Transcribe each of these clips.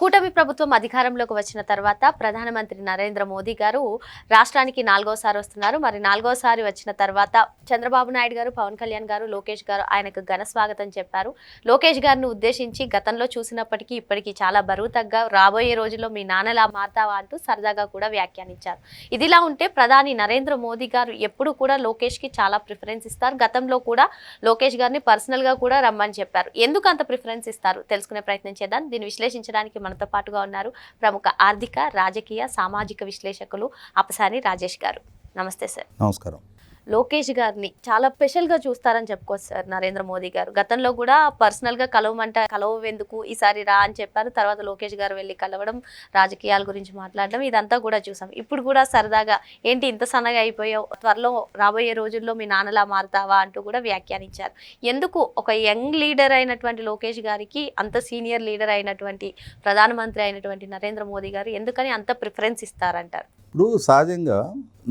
కూటమి ప్రభుత్వం అధికారంలోకి వచ్చిన తర్వాత ప్రధానమంత్రి నరేంద్ర మోదీ గారు రాష్ట్రానికి నాలుగోసారి వస్తున్నారు. మరి నాలుగోసారి వచ్చిన తర్వాత చంద్రబాబు నాయుడు గారు పవన్ కళ్యాణ్ గారు లోకేష్ గారు ఆయనకు ఘన స్వాగతం చెప్పారు. లోకేష్ గారిని ఉద్దేశించి గతంలో చూసినప్పటికీ ఇప్పటికీ చాలా బరువు తగ్గ రాబోయే రోజుల్లో మీ నాన్నలా మారుతావా అంటూ సరదాగా కూడా వ్యాఖ్యానించారు. ఇదిలా ఉంటే ప్రధాని నరేంద్ర మోదీ గారు ఎప్పుడు కూడా లోకేష్కి చాలా ప్రిఫరెన్స్ ఇస్తారు. గతంలో కూడా లోకేష్ గారిని పర్సనల్గా కూడా రమ్మని చెప్పారు. ఎందుకు అంత ప్రిఫరెన్స్ ఇస్తారు? తెలుసుకునే ప్రయత్నం చేద్దాం. దీన్ని విశ్లేషించడానికి మనతో పాటుగా ఉన్నారు ప్రముఖ ఆర్థిక రాజకీయ సామాజిక విశ్లేషకులు అపసాని రాజేష్ గారు. నమస్తే సార్. నమస్కారం. లోకేష్ గారిని చాలా స్పెషల్గా చూస్తారని చెప్పుకోవచ్చు సార్ నరేంద్ర మోదీ గారు. గతంలో కూడా పర్సనల్గా కలవమంట కలవెందుకు ఈసారి రా అని చెప్పారు. తర్వాత లోకేష్ గారు వెళ్ళి కలవడం రాజకీయాల గురించి మాట్లాడడం ఇదంతా కూడా చూసాం. ఇప్పుడు కూడా సరదాగా ఏంటి ఇంత సన్నగా అయిపోయావు? త్వరలో రాబోయే రోజుల్లో మీ నాన్నలా మారుతావా? అంటూ కూడా వ్యాఖ్యానించారు. ఎందుకు? ఒక యంగ్ లీడర్ అయినటువంటి లోకేష్ గారికి అంత సీనియర్ లీడర్ అయినటువంటి ప్రధానమంత్రి అయినటువంటి నరేంద్ర మోదీ గారు ఎందుకని అంత ప్రిఫరెన్స్ ఇస్తారంటారు? ఇప్పుడు సహజంగా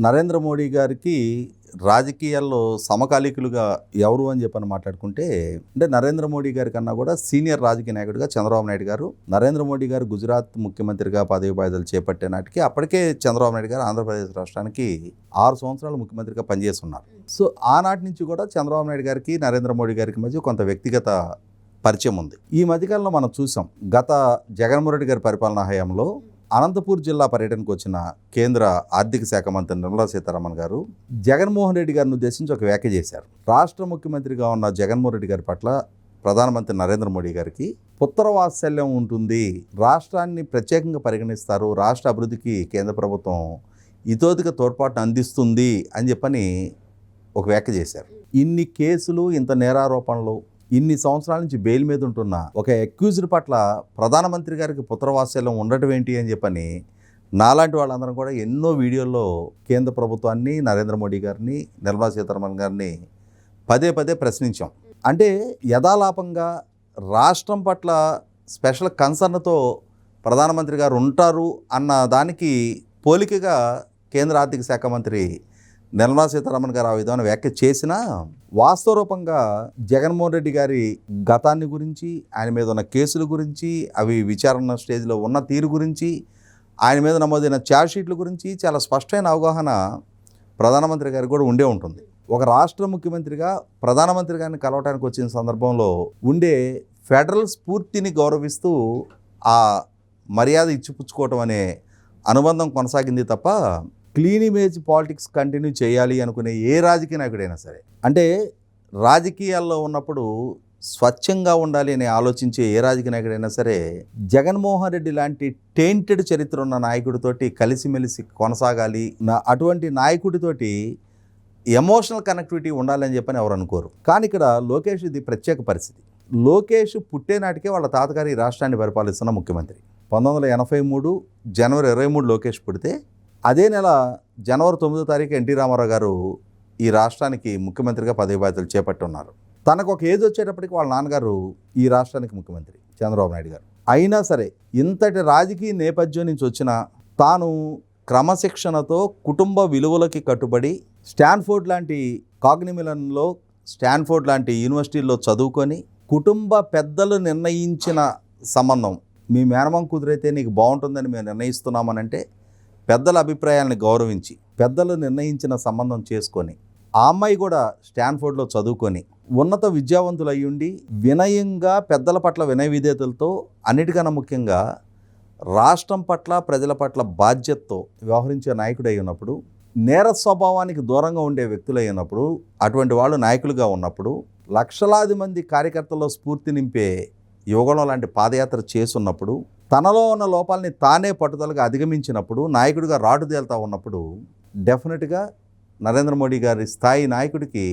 నరేంద్ర మోడీ గారికి రాజకీయాల్లో సమకాలీకులుగా ఎవరు అని చెప్పని మాట్లాడుకుంటే అంటే నరేంద్ర మోడీ గారి కన్నా కూడా సీనియర్ రాజకీయ నాయకుడిగా చంద్రబాబు నాయుడు గారు నరేంద్ర మోడీ గారు గుజరాత్ ముఖ్యమంత్రిగా పదవి బాధ్యతలు చేపట్టే నాటికి అప్పటికే చంద్రబాబు నాయుడు గారు ఆంధ్రప్రదేశ్ రాష్ట్రానికి ఆరు సంవత్సరాలు ముఖ్యమంత్రిగా పనిచేస్తున్నారు. సో ఆనాటి నుంచి కూడా చంద్రబాబు నాయుడు గారికి నరేంద్ర మోడీ గారికి మధ్య కొంత వ్యక్తిగత పరిచయం ఉంది. ఈ మధ్యకాలంలో మనం చూసాం గత జగన్మోహన్ రెడ్డి గారి పరిపాలనా హయాంలో అనంతపూర్ జిల్లా పర్యటనకు వచ్చిన కేంద్ర ఆర్థిక శాఖ మంత్రి నిర్మలా సీతారామన్ గారు జగన్మోహన్ రెడ్డి గారిని ఉద్దేశించి ఒక వ్యాఖ్య చేశారు. రాష్ట్ర ముఖ్యమంత్రిగా ఉన్న జగన్మోహన్ రెడ్డి గారి పట్ల ప్రధానమంత్రి నరేంద్ర మోడీ గారికి పుత్ర వాత్సల్యం ఉంటుంది. రాష్ట్రాన్ని ప్రత్యేకంగా పరిగణిస్తారు. రాష్ట్ర అభివృద్ధికి కేంద్ర ప్రభుత్వం ఇతోదిక తోడ్పాటును అందిస్తుంది అని చెప్పని ఒక వ్యాఖ్య చేశారు. ఇన్ని కేసులు ఇంత నేరారోపణలు ఇన్ని సంవత్సరాల నుంచి బెయిల్ మీద ఉంటున్న ఒక అక్యూజ్డ్ పట్ల ప్రధానమంత్రి గారికి పుత్రవాత్సల్యం ఉండటం ఏంటి అని చెప్పని నాలాంటి వాళ్ళందరం కూడా ఎన్నో వీడియోల్లో కేంద్ర ప్రభుత్వాన్ని నరేంద్ర మోడీ గారిని నిర్మలా సీతారామన్ గారిని పదే పదే ప్రశ్నించాం. అంటే యథాలాపంగా రాష్ట్రం పట్ల స్పెషల్ కన్సర్న్తో ప్రధానమంత్రి గారు ఉంటారు అన్న దానికి పోలికగా కేంద్ర ఆర్థిక శాఖ మంత్రి నిర్మలా సీతారామన్ గారు ఆ విధమైన వ్యాఖ్య చేసినా వాస్తవ రూపంగా జగన్మోహన్ రెడ్డి గారి గతాన్ని గురించి ఆయన మీద ఉన్న కేసుల గురించి అవి విచారణ స్టేజ్లో ఉన్న తీరు గురించి ఆయన మీద నమోదైన ఛార్జ్షీట్ల గురించి చాలా స్పష్టమైన అవగాహన ప్రధానమంత్రి గారికి కూడా ఉండే ఉంటుంది. ఒక రాష్ట్ర ముఖ్యమంత్రిగా ప్రధానమంత్రి గారిని కలవటానికి వచ్చిన సందర్భంలో ఉండే ఫెడరల్ స్ఫూర్తిని గౌరవిస్తూ ఆ మర్యాద ఇచ్చిపుచ్చుకోవటం అనే అనుబంధం కొనసాగింది తప్ప క్లీన్ ఇమేజ్ పాలిటిక్స్ కంటిన్యూ చేయాలి అనుకునే ఏ రాజకీయ నాయకుడైనా సరే. అంటే రాజకీయాల్లో ఉన్నప్పుడు స్వచ్ఛంగా ఉండాలి అని ఆలోచించే ఏ రాజకీయ నాయకుడైనా సరే జగన్మోహన్ రెడ్డి లాంటి టెయింటెడ్ చరిత్ర ఉన్న నాయకుడితోటి కలిసిమెలిసి కొనసాగాలి నా అటువంటి నాయకుడితోటి ఎమోషనల్ కనెక్టివిటీ ఉండాలని చెప్పని ఎవరు అనుకోరు. కానీ ఇక్కడ లోకేష్ ఇది ప్రత్యేక పరిస్థితి. లోకేష్ పుట్టేనాటికే వాళ్ళ తాతగారి రాష్ట్రాన్ని పరిపాలిస్తున్న ముఖ్యమంత్రి. పంతొమ్మిది వందల ఎనభై మూడు జనవరి ఇరవై మూడు లోకేష్ పుడితే అదే నెల జనవరి తొమ్మిదో తారీఖు ఎన్టీ రామారావు గారు ఈ రాష్ట్రానికి ముఖ్యమంత్రిగా పదవి బాధ్యతలు చేపట్టున్నారు. తనకు ఒక ఏజ్ వచ్చేటప్పటికి వాళ్ళ నాన్నగారు ఈ రాష్ట్రానికి ముఖ్యమంత్రి చంద్రబాబు నాయుడు గారు. అయినా సరే ఇంతటి రాజకీయ నేపథ్యం నుంచి వచ్చిన తాను క్రమశిక్షణతో కుటుంబ విలువలకి కట్టుబడి స్టాన్ఫోర్డ్ లాంటి కాగ్నిమిలన్లో స్టాన్ఫోర్డ్ లాంటి యూనివర్సిటీల్లో చదువుకొని కుటుంబ పెద్దలు నిర్ణయించిన సంబంధం మీ మేనమం కుదిరైతే నీకు బాగుంటుందని మేము నిర్ణయిస్తున్నామనంటే పెద్దల అభిప్రాయాలను గౌరవించి పెద్దలు నిర్ణయించిన సంబంధం చేసుకొని ఆ అమ్మాయి కూడా స్టాన్ఫోర్డ్లో చదువుకొని ఉన్నత విద్యావంతులు అయ్యుండి వినయంగా పెద్దల పట్ల వినయ విధేతలతో అన్నిటికన్నా ముఖ్యంగా రాష్ట్రం పట్ల ప్రజల పట్ల బాధ్యతతో వ్యవహరించే నాయకుడై ఉన్నప్పుడు నేర స్వభావానికి దూరంగా ఉండే వ్యక్తులై ఉన్నప్పుడు అటువంటి వాళ్ళు నాయకులుగా ఉన్నప్పుడు లక్షలాది మంది కార్యకర్తల్లో స్ఫూర్తి నింపే యువగణం లాంటి పాదయాత్ర చేసున్నప్పుడు తనలో ఉన్న లోపాలని తానే పట్టుదలగా అధిగమించినప్పుడు నాయకుడిగా రాటు తేలుతా ఉన్నప్పుడు డెఫినెట్గా నరేంద్ర మోడీ గారి స్థాయి నాయకుడికి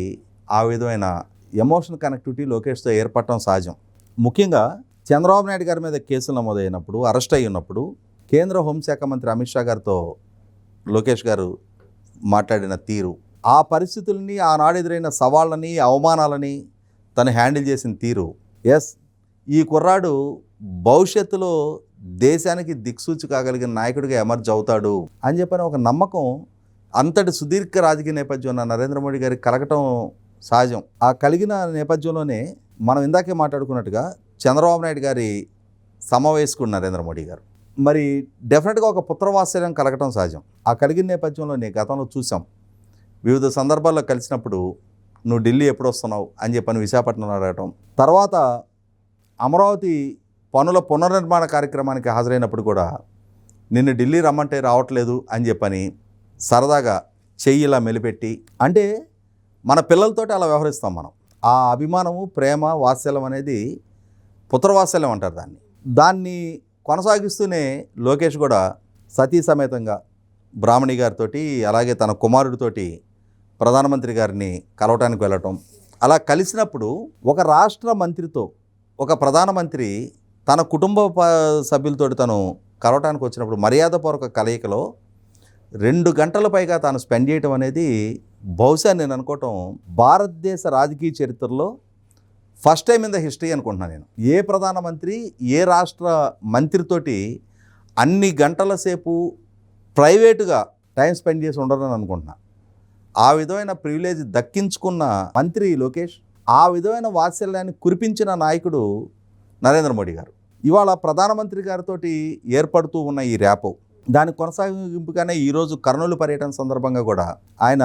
ఆ విధమైన ఎమోషనల్ కనెక్టివిటీ లోకేష్తో ఏర్పడటం సహజం. ముఖ్యంగా చంద్రబాబు నాయుడు గారి మీద కేసులు నమోదైనప్పుడు అరెస్ట్ అయి ఉన్నప్పుడు కేంద్ర హోంశాఖ మంత్రి అమిత్ షా గారితో లోకేష్ గారు మాట్లాడిన తీరు ఆ పరిస్థితుల్ని ఆనాడు ఎదురైన సవాళ్ళని అవమానాలని తను హ్యాండిల్ చేసిన తీరు. ఎస్ ఈ కుర్రాడు భవిష్యత్తులో దేశానికి దిక్సూచి కాగలిగిన నాయకుడిగా ఎమర్జ్ అవుతాడు అని చెప్పని ఒక నమ్మకం అంతటి సుదీర్ఘ రాజకీయ నేపథ్యం ఉన్న నరేంద్ర మోడీ గారికి కలగటం సహజం. ఆ కలిగిన నేపథ్యంలోనే మనం ఇందాకే మాట్లాడుకున్నట్టుగా చంద్రబాబు నాయుడు గారి సమావేశకుడు నరేంద్ర మోడీ గారు. మరి డెఫినెట్గా ఒక పుత్రవాత్సల్యం కలగటం సహజం. ఆ కలిగిన నేపథ్యంలో నేను గతంలో చూసాం. వివిధ సందర్భాల్లో కలిసినప్పుడు నువ్వు ఢిల్లీ ఎప్పుడు వస్తున్నావు? అని చెప్పని విశాఖపట్నం అడగటం. తర్వాత అమరావతి పనుల పునర్నిర్మాణ కార్యక్రమానికి హాజరైనప్పుడు కూడా నిన్ను ఢిల్లీ రమ్మంటే రావట్లేదు అని చెప్పని సరదాగా చెయ్యి ఇలా మెలిపెట్టి అంటే మన పిల్లలతోటి అలా వ్యవహరిస్తాం మనం. ఆ అభిమానము ప్రేమ వాత్సల్యం అనేది పుత్రవాత్సల్యం అంటారు దాన్ని. దాన్ని కొనసాగిస్తూనే లోకేష్ కూడా సతీ సమేతంగా బ్రాహ్మణి గారితోటి అలాగే తన కుమారుడితోటి ప్రధానమంత్రి గారిని కలవటానికి వెళ్ళటం. అలా కలిసినప్పుడు ఒక రాష్ట్ర మంత్రితో ఒక ప్రధానమంత్రి తన కుటుంబ ప- సభ్యులతోటి తను కలవటానికి వచ్చినప్పుడు మర్యాదపూర్వక కలయికలో రెండు గంటల పైగా తాను స్పెండ్ చేయటం అనేది బహుశా నేను అనుకోవటం భారతదేశ రాజకీయ చరిత్రలో first time in the history అనుకుంటున్నాను నేను. ఏ ప్రధానమంత్రి ఏ రాష్ట్ర మంత్రితోటి అన్ని గంటల సేపు ప్రైవేటుగా టైం స్పెండ్ చేసి ఉండరని అనుకుంటున్నా. ఆ విధమైన ప్రివిలేజ్ దక్కించుకున్న మంత్రి లోకేష్ ఆ విధమైన వాత్సల్యాన్ని కురిపించిన నాయకుడు నరేంద్ర మోడీ గారు. ఇవాళ ప్రధానమంత్రి గారితో ఏర్పడుతూ ఉన్న ఈ ర్యాపో దాని కొనసాగింపుగానే ఈరోజు కర్నూలు పర్యటన సందర్భంగా కూడా ఆయన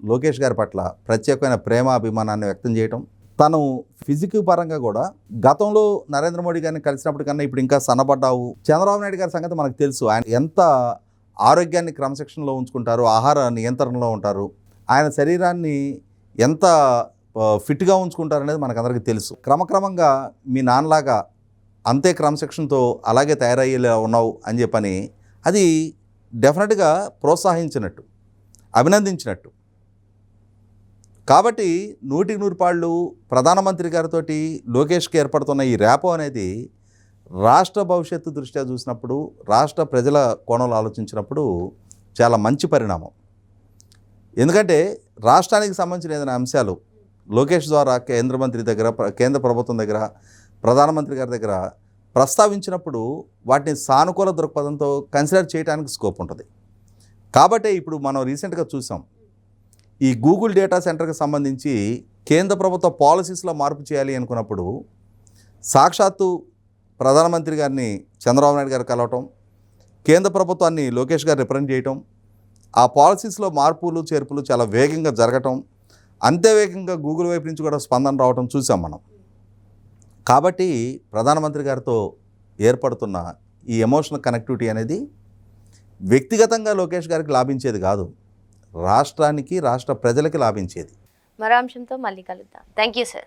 లోకేష్ గారి పట్ల ప్రత్యేకమైన ప్రేమ అభిమానాన్ని వ్యక్తం చేయటం తను ఫిజిక్ పరంగా కూడా గతంలో నరేంద్ర మోడీ గారిని కలిసినప్పుడు కన్నా ఇప్పుడు ఇంకా సన్నబడ్డావు. చంద్రబాబు నాయుడు గారి సంగతి మనకు తెలుసు. ఆయన ఎంత ఆరోగ్యాన్ని క్రమశిక్షణలో ఉంచుకుంటారు ఆహార నియంత్రణలో ఉంటారు ఆయన శరీరాన్ని ఎంత ఫిట్గా ఉంచుకుంటారనేది మనకందరికీ తెలుసు. క్రమక్రమంగా మీ నాన్నలాగా అంతే క్రమశిక్షణతో అలాగే తయారయ్యేలా ఉన్నావు అని చెప్పని అది డెఫినెట్గా ప్రోత్సహించినట్టు అభినందించినట్టు. కాబట్టి నూటికి నూరు పాళ్ళు ప్రధానమంత్రి గారితో లోకేష్కి ఏర్పడుతున్న ఈ ర్యాపో అనేది రాష్ట్ర భవిష్యత్తు దృష్ట్యా చూసినప్పుడు రాష్ట్ర ప్రజల కోణంలో ఆలోచించినప్పుడు చాలా మంచి పరిణామం. ఎందుకంటే రాష్ట్రానికి సంబంధించిన ఏదైనా అంశాలు లోకేష్ ద్వారా కేంద్ర మంత్రి దగ్గర కేంద్ర ప్రభుత్వం దగ్గర ప్రధానమంత్రి గారి దగ్గర ప్రస్తావించినప్పుడు వాటిని సానుకూల దృక్పథంతో కన్సిడర్ చేయడానికి స్కోప్ ఉంటుంది. కాబట్టే ఇప్పుడు మనం రీసెంట్గా చూసాం. ఈ గూగుల్ డేటా సెంటర్కి సంబంధించి కేంద్ర ప్రభుత్వ పాలసీస్లో మార్పు చేయాలి అనుకున్నప్పుడు సాక్షాత్తు ప్రధానమంత్రి గారిని చంద్రబాబు నాయుడు గారు కలవటం కేంద్ర ప్రభుత్వాన్ని లోకేష్ గారు రిప్రజెంట్ చేయటం ఆ పాలసీస్లో మార్పులు చేర్పులు చాలా వేగంగా జరగటం అంతే వేగంగా గూగుల్ వైపు నుంచి కూడా స్పందన రావటం చూసాం మనం. కాబట్టి ప్రధానమంత్రి గారితో ఏర్పడుతున్న ఈ ఎమోషనల్ కనెక్టివిటీ అనేది వ్యక్తిగతంగా లోకేష్ గారికి లాభించేది కాదు రాష్ట్రానికి రాష్ట్ర ప్రజలకి లాభించేది. మరో అంశంతో మళ్ళీ కలుద్దాం. Thank you sir.